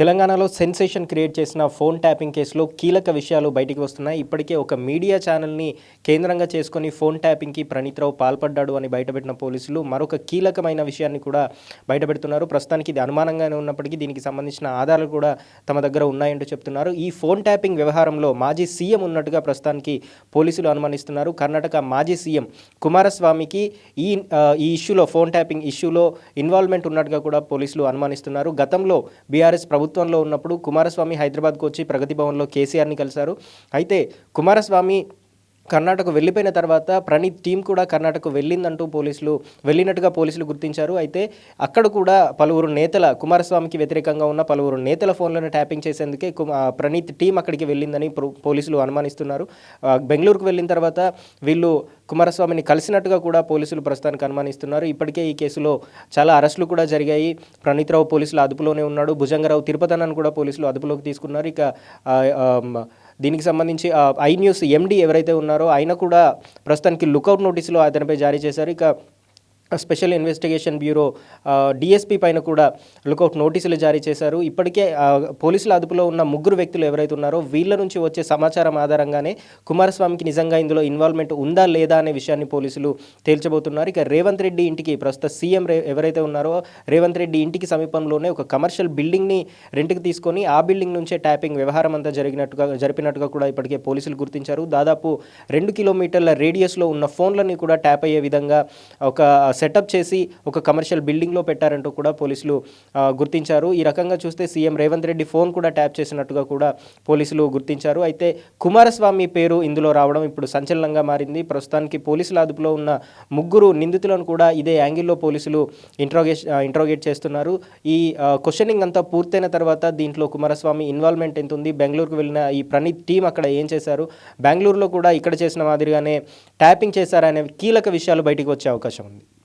తెలంగాణలో sensation create చేసిన phone tapping కేసులో కీలక విషయాలు బయటికి వస్తున్నాయి. ఇప్పటికే ఒక మీడియా ఛానల్ని కేంద్రంగా చేసుకొని ఫోన్ ట్యాపింగ్కి ప్రణీత్ రావు పాల్పడ్డాడు అని బయటపెట్టిన పోలీసులు మరొక కీలకమైన విషయాన్ని కూడా బయటపెడుతున్నారు. ప్రస్తుతానికి ఇది అనుమానంగానే ఉన్నప్పటికీ దీనికి సంబంధించిన ఆధారాలు కూడా తమ దగ్గర ఉన్నాయంటూ చెప్తున్నారు. ఈ ఫోన్ ట్యాపింగ్ వ్యవహారంలో మాజీ సీఎం ఉన్నట్టుగా ప్రస్తుతానికి పోలీసులు అనుమానిస్తున్నారు. కర్ణాటక మాజీ సీఎం కుమారస్వామికి ఈ ఈ ఇష్యూలో ఫోన్ ట్యాపింగ్ ఇష్యూలో ఇన్వాల్వ్మెంట్ ఉన్నట్టుగా కూడా పోలీసులు అనుమానిస్తున్నారు. గతంలో బీఆర్ఎస్ ప్రభుత్వం ప్రభుత్వంలో ఉన్నప్పుడు కుమారస్వామి హైదరాబాద్కు వచ్చి ప్రగతి భవన్లో కేసీఆర్ని కలిశారు. అయితే కుమారస్వామి కర్ణాటక వెళ్ళిపోయిన తర్వాత ప్రణీత్ టీం కూడా కర్ణాటక వెళ్ళిందంటూ పోలీసులు వెళ్ళినట్టుగా పోలీసులు గుర్తించారు. అయితే అక్కడ కూడా పలువురు నేతల కుమారస్వామికి వ్యతిరేకంగా ఉన్న పలువురు నేతల ఫోన్లను ట్యాపింగ్ చేసేందుకే ప్రణీత్ టీం అక్కడికి వెళ్ళిందని పోలీసులు అనుమానిస్తున్నారు. బెంగళూరుకు వెళ్ళిన తర్వాత వీళ్ళు కుమారస్వామిని కలిసినట్టుగా కూడా పోలీసులు ప్రస్తుతానికి అనుమానిస్తున్నారు. ఇప్పటికే ఈ కేసులో చాలా అరెస్టులు కూడా జరిగాయి. ప్రణీత్ రావు పోలీసులు అదుపులోనే ఉన్నాడు. భుజంగరావు తిరుపతనని కూడా పోలీసులు అదుపులోకి తీసుకున్నారు. ఇక దీనికి సంబంధించి ఐ న్యూస్ ఎండి ఎవరైతే ఉన్నారో ఆయన కూడా ప్రస్తుతానికి లుకౌట్ నోటీసులు అతనిపై జారీ చేశారు. ఇక స్పెషల్ ఇన్వెస్టిగేషన్ బ్యూరో డిఎస్పీ పైన కూడా లుకౌట్ నోటీసులు జారీ చేశారు. ఇప్పటికే పోలీసుల అదుపులో ఉన్న ముగ్గురు వ్యక్తులు ఎవరైతే ఉన్నారో వీళ్ళ నుంచి వచ్చే సమాచారం ఆధారంగానే కుమారస్వామికి నిజంగా ఇందులో ఇన్వాల్వ్మెంట్ ఉందా లేదా అనే విషయాన్ని పోలీసులు తేల్చబోతున్నారు. ఇక రేవంత్ రెడ్డి ఇంటికి ప్రస్తుత సీఎం ఎవరైతే ఉన్నారో రేవంత్ రెడ్డి ఇంటికి సమీపంలోనే ఒక కమర్షియల్ బిల్డింగ్ని రెంట్కి తీసుకొని ఆ బిల్డింగ్ నుంచే ట్యాపింగ్ వ్యవహారం అంతా జరిగినట్టుగా జరిపినట్టుగా కూడా ఇప్పటికే పోలీసులు గుర్తించారు. దాదాపు రెండు కిలోమీటర్ల రేడియస్లో ఉన్న ఫోన్లని కూడా ట్యాప్ అయ్యే విధంగా ఒక సెటప్ చేసి ఒక కమర్షియల్ బిల్డింగ్లో పెట్టారంటూ కూడా పోలీసులు గుర్తించారు. ఈ రకంగా చూస్తే సీఎం రేవంత్ రెడ్డి ఫోన్ కూడా ట్యాప్ చేసినట్టుగా కూడా పోలీసులు గుర్తించారు. అయితే కుమారస్వామి పేరు ఇందులో రావడం ఇప్పుడు సంచలనంగా మారింది. ప్రస్తుతానికి పోలీసుల అదుపులో ఉన్న ముగ్గురు నిందితులను కూడా ఇదే యాంగిల్లో పోలీసులు ఇంట్రోగేట్ ఇంట్రోగేట్ చేస్తున్నారు. ఈ క్వశ్చనింగ్ అంతా పూర్తయిన తర్వాత దీంట్లో కుమారస్వామి ఇన్వాల్వ్మెంట్ ఎంత ఉంది బెంగళూరుకు వెళ్ళిన ఈ ప్రణీత్ టీం అక్కడ ఏం చేశారు? బెంగళూరులో కూడా ఇక్కడ చేసిన మాదిరిగానే ట్యాపింగ్ చేశారనే కీలక విషయాలు బయటకు వచ్చే అవకాశం ఉంది.